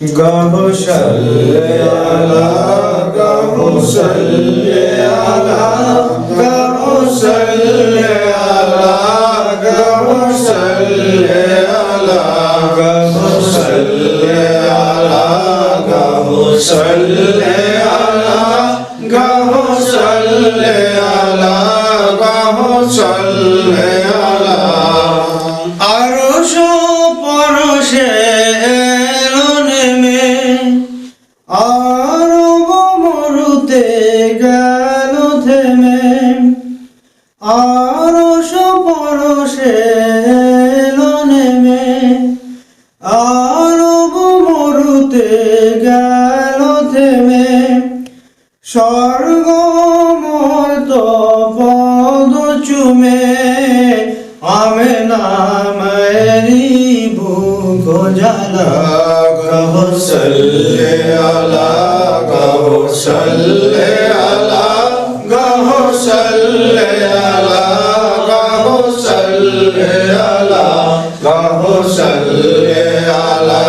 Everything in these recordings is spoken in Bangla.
گم سلا گم سلا گم سلا گم سلا گم سلا گم سلا گم স্বর্গ মর্ত পদ চুমে আমে নামেরি বুক জ্বালা গহ সল্লে আলা গহ সল্লে আলা গহ সল্লে আলা গহ সল্লে আলা সল্লে আলা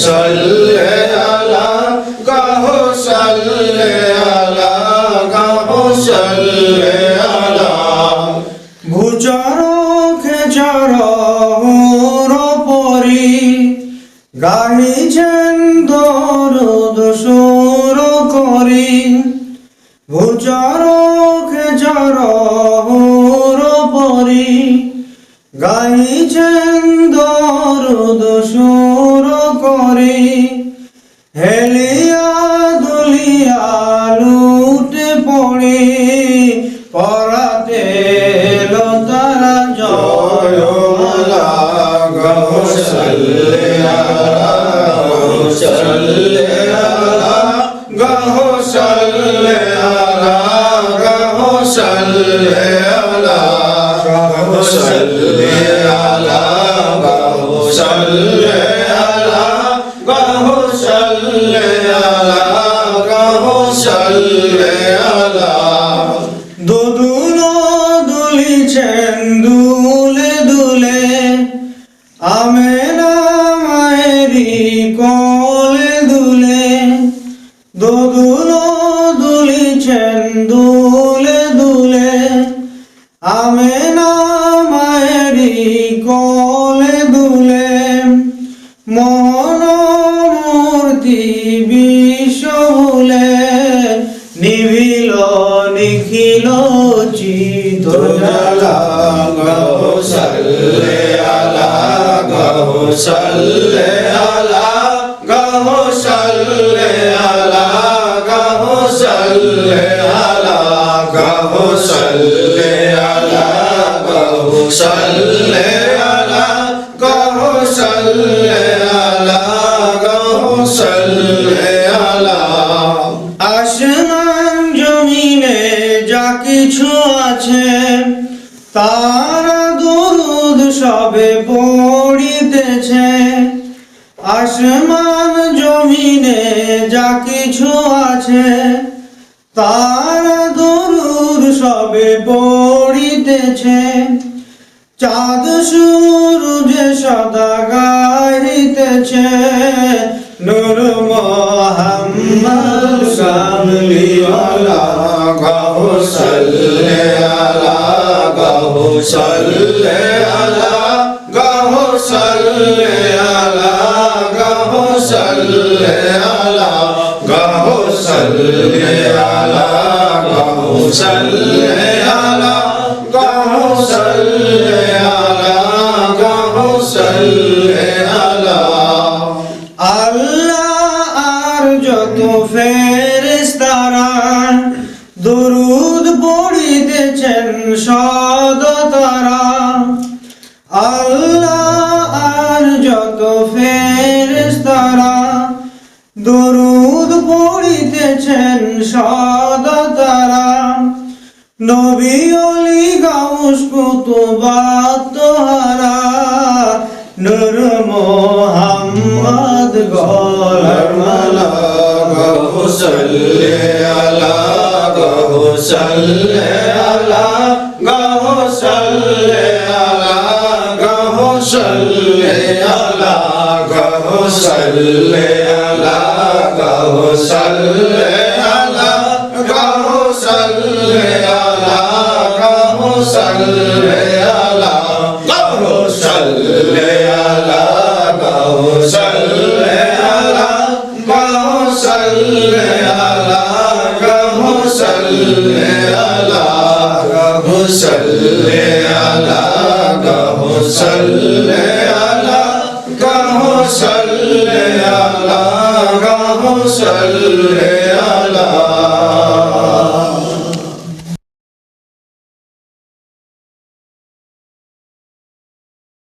সল্লে খেচর হুর পরি গাহিছেন দরদ সুর করি। ভুচর খেচর হুর পরি গাইছেন দরদ সুর করি। হেলিয়া দুলিয়া شاہ কোলে দুলে, দুদুলো দুলিছেন দুলে দুলে, আমেনা মায়েরি কোলে দুলে মন মূর্তি বিশ্বলে নিভিল নিখিল চিত জালা গহ সাল্লে, আলা গহ সাল্লে আলা আসমান জমিনে যা কিছু আছে তারা দরুদ সবে পড়িতেছে। আসমান জমিনে যা কিছু আছে, তারা দরুদ সবে পড়িতেছে। চাঁদ সূরজ সদা গাইতেছে নূর মোহাম্মদ গাহ সাল্লে আলা গাহ সাল্লে আলা গাহ সাল্লে আল্লাহ আর যত ফেরেশতারা সদতারা নবী অলি গাউস কুতুবাত হারা নূর মোহাম্মদ গোলমালা গহসল্লে আলা গহসল্লে আলা। গহসল্লে আলা গহসল্লে আলা গহসল্লে আলা গহসল্লে আলা। صلی اللہ